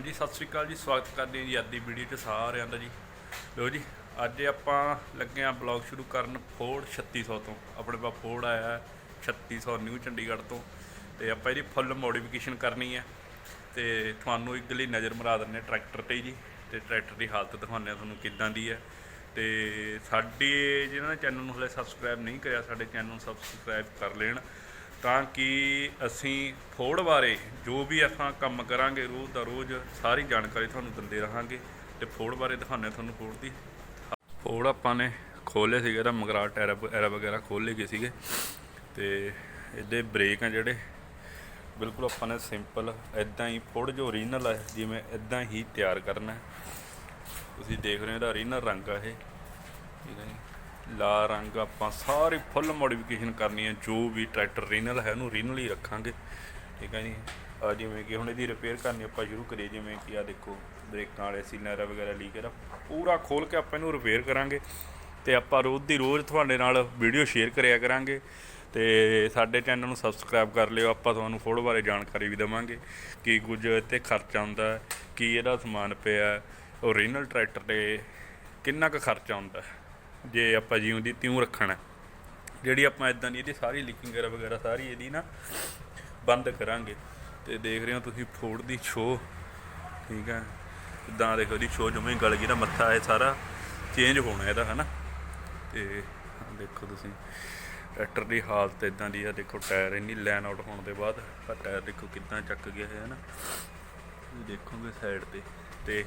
ਹਾਂਜੀ, ਸਤਿ ਸ੍ਰੀ ਅਕਾਲ ਜੀ, ਸਵਾਗਤ ਕਰਦੇ ਹਾਂ ਜੀ ਅੱਜ ਦੀ ਵੀਡੀਓ 'ਚ ਸਾਰਿਆਂ ਦਾ ਜੀ। ਲੋ ਜੀ, ਅੱਜ ਆਪਾਂ ਲੱਗੇ ਆ ਬਲੌਗ ਸ਼ੁਰੂ ਕਰਨ ਫੋਰਡ 3600 ਤੋਂ। ਆਪਣੇ ਪਾ ਫੋਰਡ ਆਇਆ ਹੈ 3600 ਨਿਊ ਚੰਡੀਗੜ੍ਹ ਤੋਂ। ਤੇ ਆਪਾਂ ਇਹਦੀ ਫੁੱਲ ਮੋਡੀਫਿਕੇਸ਼ਨ ਕਰਨੀ ਹੈ। ਤੇ ਤੁਹਾਨੂੰ ਇੱਕ ਲਈ ਨਜ਼ਰ ਮਰਾ ਦਿੰਨੇ ਟਰੈਕਟਰ ਤੇ ਜੀ। ਤੇ ਟਰੈਕਟਰ ਦੀ ਹਾਲਤ ਦਿਖਾਉਂਦੇ ਆ ਤੁਹਾਨੂੰ ਕਿੱਦਾਂ ਦੀ ਹੈ। ਤੇ ਸਾਡੇ ਜਿਹਨਾਂ ਨੇ ਚੈਨਲ ਨੂੰ ਹਲੇ ਸਬਸਕ੍ਰਾਈਬ ਨਹੀਂ ਕਰਿਆ, ਸਾਡੇ ਚੈਨਲ ਨੂੰ ਸਬਸਕ੍ਰਾਈਬ ਕਰ ਲੈਣ। ਤਾਂ ਕਿ ਅਸੀਂ ਫੋੜ ਬਾਰੇ ਜੋ ਵੀ ਆਪਾਂ ਕੰਮ ਕਰਾਂਗੇ ਰੋਜ਼ ਦਾ ਰੋਜ਼ ਸਾਰੀ ਜਾਣਕਾਰੀ ਤੁਹਾਨੂੰ ਦਿੰਦੇ ਰਹਾਂਗੇ ਤੇ ਫੋੜ ਬਾਰੇ ਦਿਖਾਉਂਦੇ ਤੁਹਾਨੂੰ ਫੋੜ ਦੀ। ਫੋੜ ਆਪਾਂ ਨੇ ਖੋਲੇ ਸੀਗੇ ਦਾ ਮਗਰਾ ਟਾਇਰ ਐਰਾ ਵਗੈਰਾ ਖੋਲੇ ਗਏ ਸੀਗੇ। ਤੇ ਇਹਦੇ ਬ੍ਰੇਕ ਆ ਜਿਹੜੇ, ਬਿਲਕੁਲ ਆਪਾਂ ਨੇ ਸਿੰਪਲ ਇਦਾਂ ਹੀ ਫੋੜ ਜੋ ਓਰੀਜਨਲ ਹੈ ਜਿਵੇਂ ਇਦਾਂ ਹੀ ਤਿਆਰ ਕਰਨਾ। ਤੁਸੀਂ ਦੇਖ ਰਹੇ ਹੋ ਇਹਦਾ ਓਰੀਜਨਲ ਰੰਗ ਆ ਇਹ। ਠੀਕ ਹੈ ਜੀ ਲਾ ਰੰਗ ਆਪਾਂ ਸਾਰੀ ਫੁੱਲ ਮੋਡੀਫਿਕੇਸ਼ਨ ਕਰਨੀ ਹੈ ਜੋ ਵੀ ਟਰੈਕਟਰ ਰੀਨਲ ਹੈ ਉਹਨੂੰ ਰੀਨਲ ਹੀ ਰੱਖਾਂਗੇ। ਠੀਕ ਹੈ ਜੀ? ਆ ਜਿਵੇਂ ਕਿ ਹੁਣ ਇਹਦੀ ਰਿਪੇਅਰ ਕਰਨੀ ਆਪਾਂ ਸ਼ੁਰੂ ਕਰੀਏ ਜਿਵੇਂ ਕਿ ਆ ਦੇਖੋ ਬ੍ਰੇਕਾਂ ਵਾਲੇ ਸੀਨਰ ਵਗੈਰਾ ਲੀਕ ਹੈ ਪੂਰਾ ਖੋਲ ਕੇ ਆਪਾਂ ਇਹਨੂੰ ਰਿਪੇਅਰ ਕਰਾਂਗੇ। ਤੇ ਆਪਾਂ ਰੋਜ਼ ਦੀ ਰੋਜ਼ ਤੁਹਾਡੇ ਨਾਲ ਵੀਡੀਓ ਸ਼ੇਅਰ ਕਰਿਆ ਕਰਾਂਗੇ। ਤੇ ਸਾਡੇ ਚੈਨਲ ਨੂੰ ਸਬਸਕ੍ਰਾਈਬ ਕਰ ਲਿਓ ਆਪਾਂ ਤੁਹਾਨੂੰ ਫੋਟੋ ਬਾਰੇ ਜਾਣਕਾਰੀ ਵੀ ਦੇਵਾਂਗੇ। ਕੀ ਕੁਝ ਇੱਥੇ ਖਰਚਾ ਆਉਂਦਾ ਕੀ ਇਹਦਾ ਸਮਾਨ ਪਿਆ ਓਰੀਜਨਲ ਟਰੈਕਟਰ ਤੇ ਕਿੰਨਾ ਕੁ ਖਰਚਾ ਆਉਂਦਾ ਹੈ, ਜੇ ਆਪਾਂ ਜਿਉਂ ਦੀ ਤਿਉਂ ਰੱਖਣਾ। ਜਿਹੜੀ ਆਪਾਂ ਇਦਾਂ ਦੀ ਇਹਦੀ ਸਾਰੀ ਲੀਕਿੰਗ ਵਗੈਰਾ ਵਗੈਰਾ ਸਾਰੀ ਇਹਦੀ ਨਾ ਬੰਦ ਕਰਾਂਗੇ। ਤੇ ਦੇਖ ਰਹੇ ਹੋ ਤੁਸੀਂ ਫੋੜ ਦੀ ਛੋ ਠੀਕ ਹੈ ਇਦਾਂ ਦੇਖੋ ਇਹਦੀ ਛੋ ਜਮੇ ਗਲ ਗਈ ਦਾ ਮੱਥਾ ਇਹ ਸਾਰਾ ਚੇਂਜ ਹੋਣਾ ਇਹਦਾ, ਹਨਾ। ਤੇ ਆਹ ਦੇਖੋ ਤੁਸੀਂ ਟਰੈਕਟਰ ਦੀ ਹਾਲਤ ਇਦਾਂ ਦੀ ਆ। ਦੇਖੋ ਟਾਇਰ ਇੰਨੀ ਲਾਈਨ ਆਊਟ ਹੋਣ ਦੇ ਬਾਅਦ ਆ ਟਾਇਰ ਦੇਖੋ ਕਿੱਦਾਂ ਚੱਕ ਗਿਆ ਹੈ ਨਾ। ਦੇਖੋਗੇ ਸਾਈਡ ਤੇ। ਤੇ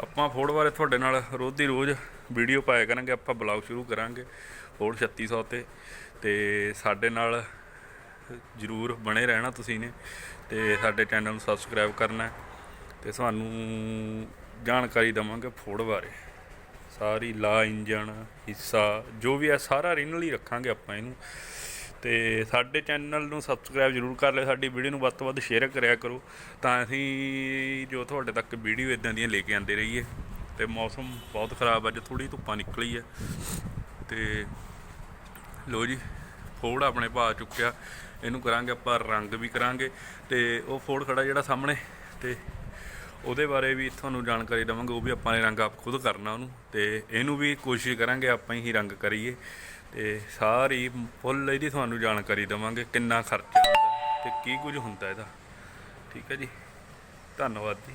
ਆਪਾਂ ਫੋੜ ਬਾਰੇ ਤੁਹਾਡੇ ਨਾਲ ਰੋਜ਼ ਦੀ ਰੋਜ਼ ਵੀਡੀਓ ਪਾਇਆ ਕਰਾਂਗੇ, ਆਪਾਂ ਬਲੌਗ ਸ਼ੁਰੂ ਕਰਾਂਗੇ ਫੋੜ 3600 ਤੇ। ਤੇ ਸਾਡੇ ਨਾਲ ਜਰੂਰ ਬਣੇ ਰਹਿਣਾ ਤੁਸੀਂ ਨੇ ਤੇ ਸਾਡੇ ਚੈਨਲ ਨੂੰ ਸਬਸਕ੍ਰਾਈਬ ਕਰਨਾ ਹੈ ਤੇ ਤੁਹਾਨੂੰ ਜਾਣਕਾਰੀ ਦਵਾਂਗੇ ਫੋੜ ਬਾਰੇ। ਸਾਰੀ ਲਾ ਇੰਜਣ, ਹਿੱਸਾ, ਜੋ ਵੀ ਹੈ, ਸਾਰਾ ਰੀਨਲ ਹੀ ਰੱਖਾਂਗੇ ਆਪਾਂ ਇਹਨੂੰ। ਤੇ ਸਾਡੇ ਚੈਨਲ ਨੂੰ ਸਬਸਕ੍ਰਾਈਬ ਜਰੂਰ ਕਰ ਲਿਓ, ਸਾਡੀ ਵੀਡੀਓ ਨੂੰ ਵੱਧ ਤੋਂ ਵੱਧ ਸ਼ੇਅਰ ਕਰਿਆ ਕਰੋ, ਤਾਂ ਅਸੀਂ ਜੋ ਤੁਹਾਡੇ ਤੱਕ ਵੀਡੀਓ ਇਦਾਂ ਦੀਆਂ ਲੈ ਕੇ ਆਉਂਦੇ ਰਹੀਏ। ਤੇ ਮੌਸਮ ਬਹੁਤ ਖਰਾਬ, ਅੱਜ ਥੋੜੀ ਧੁੱਪਾਂ ਨਿਕਲੀ ਹੈ ਤੇ ਲੋ ਜੀ ਫੋੜ ਆਪਣੇ ਪਾ ਚੁੱਕਿਆ, ਇਹਨੂੰ ਕਰਾਂਗੇ ਆਪਾਂ ਰੰਗ ਵੀ ਕਰਾਂਗੇ, ਤੇ ਉਹ ਫੋੜ ਖੜਾ ਜਿਹੜਾ ਸਾਹਮਣੇ, ਤੇ ਉਹਦੇ ਬਾਰੇ ਵੀ ਤੁਹਾਨੂੰ ਜਾਣਕਾਰੀ ਦਵਾਂਗੇ, ਉਹ ਵੀ ਆਪਾਂ ਨੇ ਰੰਗ ਆਪ ਖੁਦ ਕਰਨਾ ਉਹਨੂੰ, ਤੇ ਇਹਨੂੰ ਵੀ ਕੋਸ਼ਿਸ਼ ਕਰਾਂਗੇ ਆਪਾਂ ਹੀ ਰੰਗ ਕਰੀਏ। ਤੇ ਸਾਰੀ ਫੁੱਲ ਇਹਦੀ ਤੁਹਾਨੂੰ ਜਾਣਕਾਰੀ ਦਵਾਂਗੇ ਕਿੰਨਾ ਖਰਚਾ ਆਉਂਦਾ ਤੇ ਕੀ ਕੁਝ ਹੁੰਦਾ ਇਹਦਾ। ਠੀਕ ਹੈ ਜੀ। ਧੰਨਵਾਦ ਜੀ।